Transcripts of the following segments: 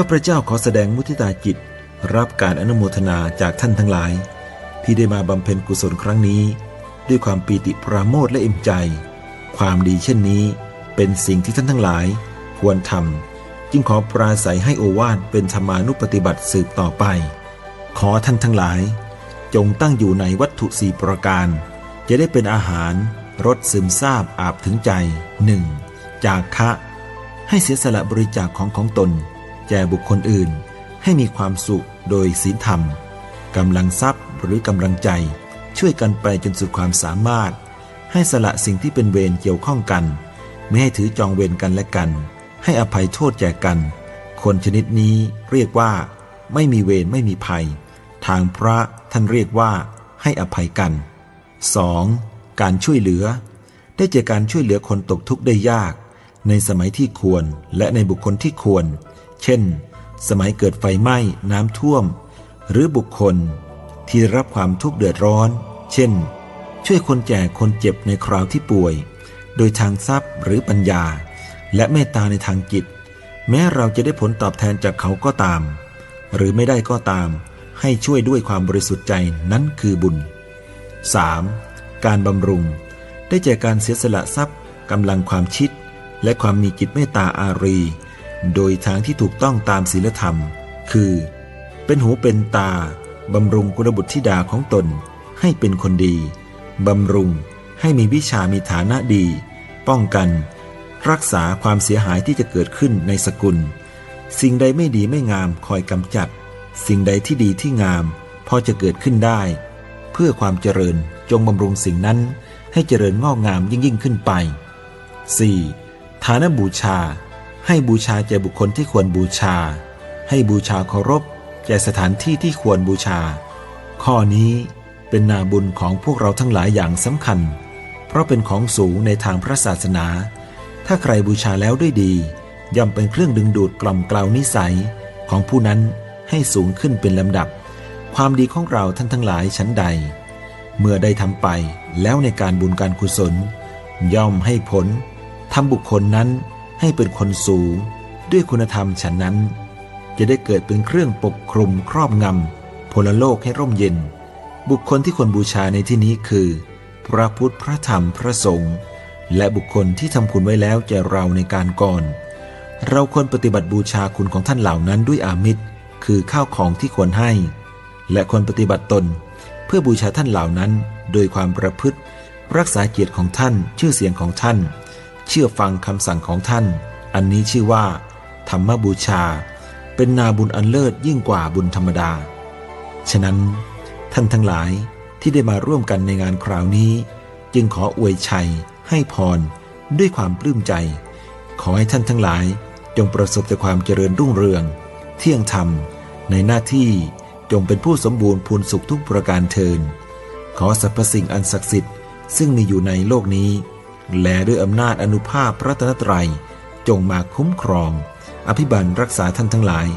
ข้าพระเจ้าขอแสดงมุทิตาจิต รับการอนุโมทนาจากท่านทั้งหลาย ที่ได้มาบำเพ็ญกุศลครั้งนี้ ด้วยความปีติปราโมทและอิ่มใจ ความดีเช่นนี้ เป็นสิ่งที่ท่านทั้งหลาย ควรทำจึงขอปราศัยให้โอวาทเป็นธรรมานุปฏิบัติสืบต่อไป ขอท่านทั้งหลาย จงตั้งอยู่ในวัตถุสี่ประการ จะได้เป็นอาหารรสซึมซาบอาบถึงใจหนึ่งจากคะ ให้เสียสละบริจาคของของตน แก่บุคคลอื่น ให้มีความสุขโดยศีลธรรมกำลังทรัพย์หรือกำลังใจ ช่วยกันไปจนสุดความสามารถ ให้สละสิ่งที่เป็นเวรเกี่ยวข้องกัน ไม่ให้ถือจองเวรกันและกัน ให้อภัยโทษแก่กัน คนชนิดนี้เรียกว่า ไม่มีเวรไม่มีภัย ทางพระท่านเรียกว่า ให้อภัยกัน 2. การช่วยเหลือ ได้เจอการช่วยเหลือคนตกทุกข์ได้ยาก ในสมัยที่ควรและในบุคคลที่ควร เช่น สมัยเกิดไฟไหม้น้ำท่วม หรือบุคคลที่รับความทุกข์เดือดร้อน เช่น ช่วยคนแก่คนเจ็บในคราวที่ป่วย โดยทางทรัพย์หรือปัญญา และเมตตาในทางจิต แม้เราจะได้ผลตอบแทนจากเขาก็ตาม หรือไม่ได้ก็ตาม ให้ช่วยด้วยความบริสุทธิ์ใจนั้นคือบุญ 3. การบำรุง ได้แก่การเสียสละทรัพย์กำลังความชิด และความมีจิตเมตตาอารี โดยทางที่ถูกต้องตามศีลธรรม คือ เป็นหูเป็นตา บำรุงกุลบุตรธิดาของตนให้เป็นคนดี บำรุงให้มีวิชามีฐานะดี ป้องกัน รักษาความเสียหายที่จะเกิดขึ้นในสกุล สิ่งใดไม่ดีไม่งามคอยกำจัด สิ่งใดที่ดีที่งาม พอจะเกิดขึ้นได้ เพื่อความเจริญจงบำรุงสิ่งนั้นให้เจริญงอกงามยิ่งยิ่งขึ้นไป 4. ฐานบูชา ให้บูชาแก่บุคคลที่ควรบูชา ให้บูชาเคารพแก่สถานที่ที่ควรบูชา ข้อนี้เป็นนาบุญของพวกเราทั้งหลายอย่างสำคัญ เพราะเป็นของสูงในทางพระศาสนา ถ้าใครบูชาแล้วด้วยดี ย่อมเป็นเครื่องดึงดูดกล่อมกล่าวนิสัยของผู้นั้นให้สูงขึ้นเป็นลำดับ ความดีของเราท่านทั้งหลายชั้นใด เมื่อได้ทำไปแล้วในการบุญการกุศล ย่อมให้ผลทำบุคคลนั้น ให้เป็นคนสูง ด้วยคุณธรรมฉันนั้น จะได้เกิดเป็นเครื่องปกคลุมครอบงำพลโลกให้ร่มเย็น บุคคลที่ควรบูชาในที่นี้คือ พระพุทธพระธรรมพระสงฆ์และบุคคลที่ทำคุณไว้แล้วแก่เราในการก่อน เราควรปฏิบัติบูชาคุณของท่านเหล่านั้นด้วยอามิตร คือข้าวของที่ควรให้ และควรปฏิบัติตน เพื่อบูชาท่านเหล่านั้น โดยความประพฤติ รักษาเกียรติของท่านชื่อเสียงของท่าน เชื่อฟังคำสั่งของท่าน อันนี้ชื่อว่า ธรรมบูชา เป็นนาบุญอันเลิศยิ่งกว่าบุญธรรมดา ฉะนั้น ท่านทั้งหลายที่ได้มาร่วมกันในงานคราวนี้ จึงขออวยชัย ให้พร ด้วยความปลื้มใจ ขอให้ท่านทั้งหลายจงประสบแต่ความเจริญรุ่งเรือง เที่ยงธรรม ในหน้าที่จงเป็นผู้สมบูรณ์พูนสุขทุกประการเทิน ขอสรรพสิ่งอันศักดิ์สิทธิ์ซึ่งมีอยู่ในโลกนี้ และด้วยอำนาจอนุภาพพระตนตรัย จงมาคุ้มครอง อภิบัลรักษาท่านทั้งหลาย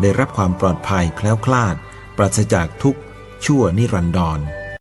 ได้รับความปลอดภัยแคล้วคลาด ปราศจากทุกข์ชั่วนิรันดร